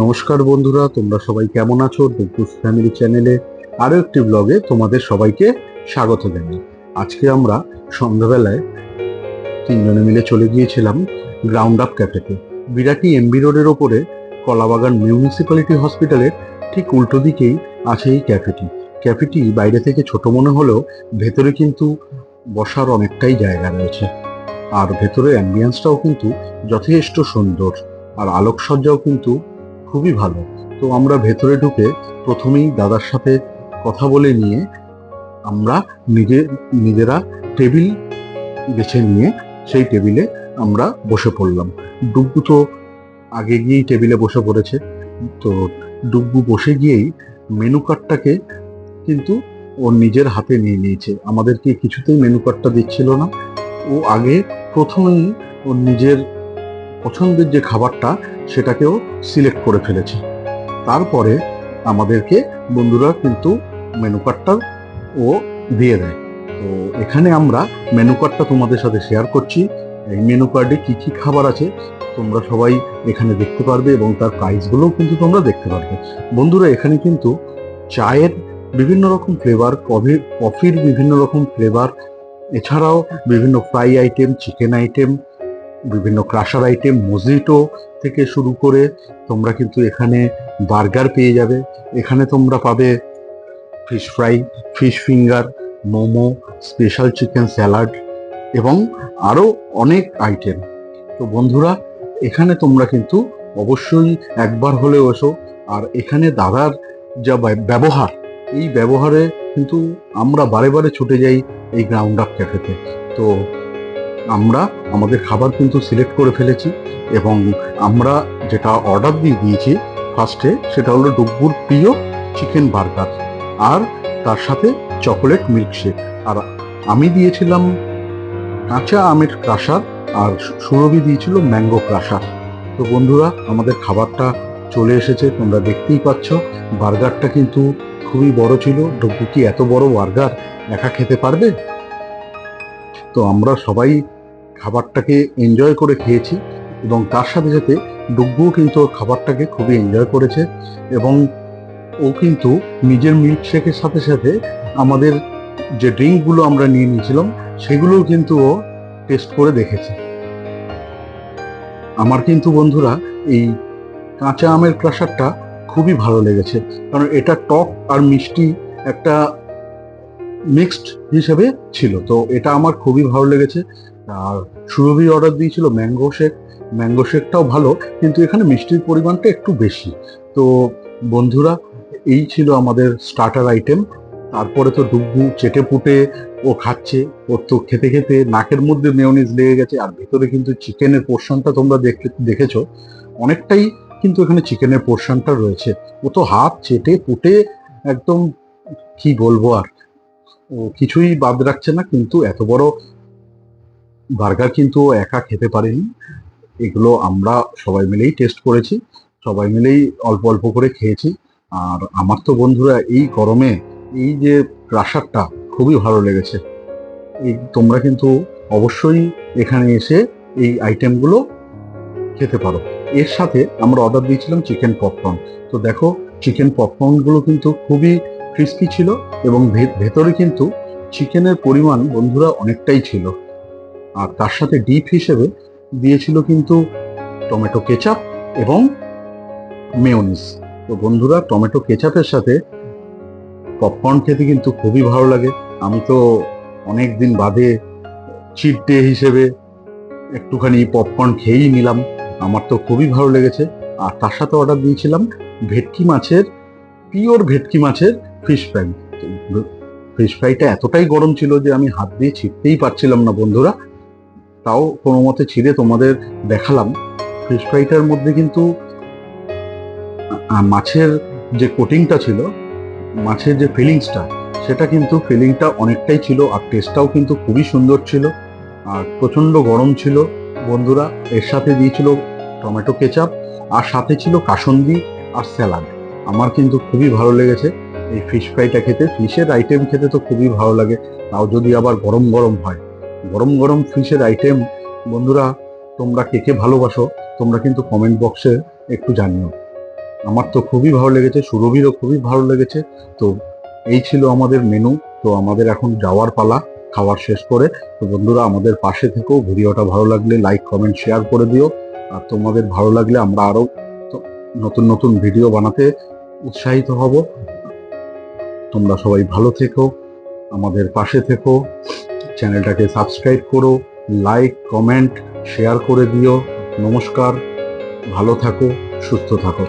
নমস্কার বন্ধুরা, তোমরা সবাই কেমন আছো? ডুকুস ফ্যামিলি চ্যানেলে আরও একটি ব্লগে তোমাদের সবাইকে স্বাগত জানাই। আজকে আমরা সন্ধ্যাবেলায় তিনজনে মিলে চলে গিয়েছিলাম গ্রাউন্ড আপ ক্যাফেতে বিরাটি এমবি রোডের ওপরে কলাবাগান মিউনিসিপ্যালিটি হসপিটালের ঠিক উল্টো দিকেই আছে এই ক্যাফেটি ক্যাফেটি বাইরে থেকে ছোট মনে হলেও ভেতরে কিন্তু বসার অনেকটাই জায়গা রয়েছে। আর ভেতরে অ্যাম্বিয়েন্সটাও কিন্তু যথেষ্ট সুন্দর। আর আলোকসজ্জাও কিন্তু খুবই ভালো। তো আমরা ভেতরে ঢুকে প্রথমেই দাদার সাথে কথা বলে নিয়ে আমরা নিজে, নিজেরা টেবিল বেছে নিয়ে সেই টেবিলে আমরা বসে পড়লাম। ডুব্বু তো আগে গিয়েই টেবিলে বসে পড়েছে। তো ডুব্বু বসে গিয়েই মেনু কার্ডটাকে কিন্তু ও নিজের হাতে নিয়ে নিয়েছে। আমাদেরকে কিছুতেই মেনু কার্ডটা দিচ্ছিল না। ও আগে প্রথমেই ওর নিজের পছন্দের যে খাবারটা সেটাকেও সিলেক্ট করে ফেলেছি। তারপরে আমাদেরকে বন্ধুরা কিন্তু মেনু কার্ডটা ও দিয়ে দেয়। তো এখানে আমরা মেনু কার্ডটা তোমাদের সাথে শেয়ার করছি। এই মেনু কার্ডে কি কি খাবার আছে তোমরা সবাই এখানে দেখতে পারবে এবং তার প্রাইসগুলোও কিন্তু তোমরা দেখতে পারবে। বন্ধুরা, এখানে কিন্তু চায়ের বিভিন্ন রকম ফ্লেভার কফির কফির বিভিন্ন রকম ফ্লেভার এছাড়াও বিভিন্ন ফ্রাই আইটেম চিকেন আইটেম বিভিন্ন ক্রাশার আইটেম মজিটো থেকে শুরু করে তোমরা কিন্তু এখানে বার্গার পেয়ে যাবে। এখানে তোমরা পাবে fish fry fish finger momo special chicken salad এবং আরও অনেক আইটেম তো বন্ধুরা, এখানে তোমরা কিন্তু অবশ্যই একবার হলেও এসো। আর এখানে দাদার যা ব্যব- ব্যবহার, এই ব্যবহারে কিন্তু আমরা বারে বারে ছুটে যাই এই গ্রাউন্ড আপ ক্যাফেতে তো আমরা, আমাদের খাবার কিন্তু সিলেক্ট করে ফেলেছি এবং আমরা যেটা অর্ডার দিয়ে দিয়েছি ফার্স্টে সেটা হলো ডুব্বুর প্রিয় চিকেন বার্গার আর তার সাথে চকোলেট মিল্কশেক আর আমি দিয়েছিলাম কাঁচা আমের ক্রাশার আর সুরভি দিয়েছিল ম্যাঙ্গো ক্রাশার তো বন্ধুরা, আমাদের খাবারটা চলে এসেছে, তোমরা দেখতেই পাচ্ছ বার্গারটা কিন্তু খুবই বড় ছিল। ডুব্বু কি এত বড় বার্গার একা খেতে পারবে? তো আমরা সবাই খাবারটাকে এনজয় করে খেয়েছি এবং তার সাথে সাথে ডুব্বুও কিন্তু ওর খাবারটাকে খুবই এনজয় করেছে এবং ও কিন্তু নিজের মিল্কশেকের সাথে সাথে আমাদের যে ড্রিঙ্কগুলো আমরা নিয়ে নিয়েছিলাম, সেগুলোও কিন্তু ও টেস্ট করে দেখেছে। আমার কিন্তু বন্ধুরা, এই কাঁচা আমের ক্রাশারটা খুবই ভালো লেগেছে। কারণ এটা টক আর মিষ্টি একটা মিক্সড হিসেবে ছিল। তো এটা আমার খুবই ভালো লেগেছে। আর সুরভি অর্ডার দিয়েছিল ম্যাঙ্গো শেক ম্যাঙ্গো শেকটাও ভালো, কিন্তু এখানে মিষ্টির পরিমাণটা একটু বেশি। তো বন্ধুরা, এই ছিল আমাদের স্টার্টার আইটেম তারপরে তো ডুব্বু চেটে পুটে ও খাচ্ছে। ওর তো খেতে খেতে নাকের মধ্যে মেয়নিজ লেগে গেছে, আর ভেতরে কিন্তু চিকেনের পোর্শনটা তোমরা দেখে- দেখেছ। অনেকটাই কিন্তু এখানে চিকেনের পোর্শনটা রয়েছে। ও তো হাত চেটে পুটে একদম কি বলব আর। ও কিছুই বাদ রাখছে না, কিন্তু এত বড় বার্গার কিন্তু একা খেতে পারেনি। এগুলো আমরা সবাই মিলেই টেস্ট করেছি। সবাই মিলেই অল্প অল্প করে খেয়েছি। আর আমার তো বন্ধুরা এই গরমে এই যে ক্রাশারটা খুবই ভালো লেগেছে। এই তোমরা কিন্তু অবশ্যই এখানে এসে এই আইটেমগুলো খেতে পারো। এর সাথে আমরা অর্ডার দিয়েছিলাম চিকেন পপকর্ন তো দেখো চিকেন পপকর্নগুলো কিন্তু খুবই ক্রিস্পি ছিল এবং ভেতরে কিন্তু চিকেনের পরিমাণ বন্ধুরা অনেকটাই ছিল। আর তার সাথে ডিপ হিসেবে দিয়েছিল কিন্তু টমেটো কেচাপ এবং মেয়োনিজ। তো বন্ধুরা, টমেটো কেচাপের সাথে পপকর্ন খেতে কিন্তু খুবই ভালো লাগে। আমি তো অনেক দিন বাদে চিট ডে হিসেবে একটুখানি পপকর্ন খেয়েই নিলাম। আমার তো খুবই ভালো লেগেছে। আর তার সাথে অর্ডার দিয়েছিলাম ভেটকি মাছের পিওর ভেটকি মাছের ফিশ ফ্রাই ফিশ ফ্রাইটা এতটাই গরম ছিল যে আমি হাত দিয়ে ছিঁড়তেই পারছিলাম না বন্ধুরা। তাও কোনো মতে ছিঁড়ে তোমাদের দেখালাম। ফিশ ফ্রাইটার মধ্যে কিন্তু মাছের যে কোটিংটা ছিল, মাছের যে ফিলিংসটা, সেটা কিন্তু ফিলিংটা অনেকটাই ছিল আর টেস্টটাও কিন্তু খুবই সুন্দর ছিল। আর প্রচণ্ড গরম ছিল, বন্ধুরা। এর সাথে দিয়েছিল টমেটো কেচাপ, আর সাথে ছিল কাসন্দি আর স্যালাড। আমার কিন্তু খুবই ভালো লেগেছে। এই ফিশ ফ্রাইটা খেতে ফিশের আইটেম খেতে তো খুবই ভালো লাগে। তাও যদি আবার গরম গরম হয় গরম গরম ফিশের আইটেম বন্ধুরা, তোমরা কে কে ভালোবাসো, তোমরা কিন্তু কমেন্ট বক্সে একটু জানিও। আমার তো খুবই ভালো লেগেছে, সুরভিরও খুবই ভালো লেগেছে। তো এই ছিল আমাদের মেনু তো আমাদের এখন যাওয়ার পালা খাবার শেষ করে। তো বন্ধুরা, আমাদের পাশে থেকেও ভিডিওটা ভালো লাগলে লাইক কমেন্ট শেয়ার করে দিও। আর তোমাদের ভালো লাগলে আমরা আরও নতুন নতুন ভিডিও বানাতে উৎসাহিত হব। তোমরা সবাই ভালো থেকো। আমাদের পাশে থেকো। চ্যানেলটাকে সাবস্ক্রাইব করো লাইক কমেন্ট শেয়ার করে দিও। নমস্কার ভালো থাকো সুস্থ থাকো।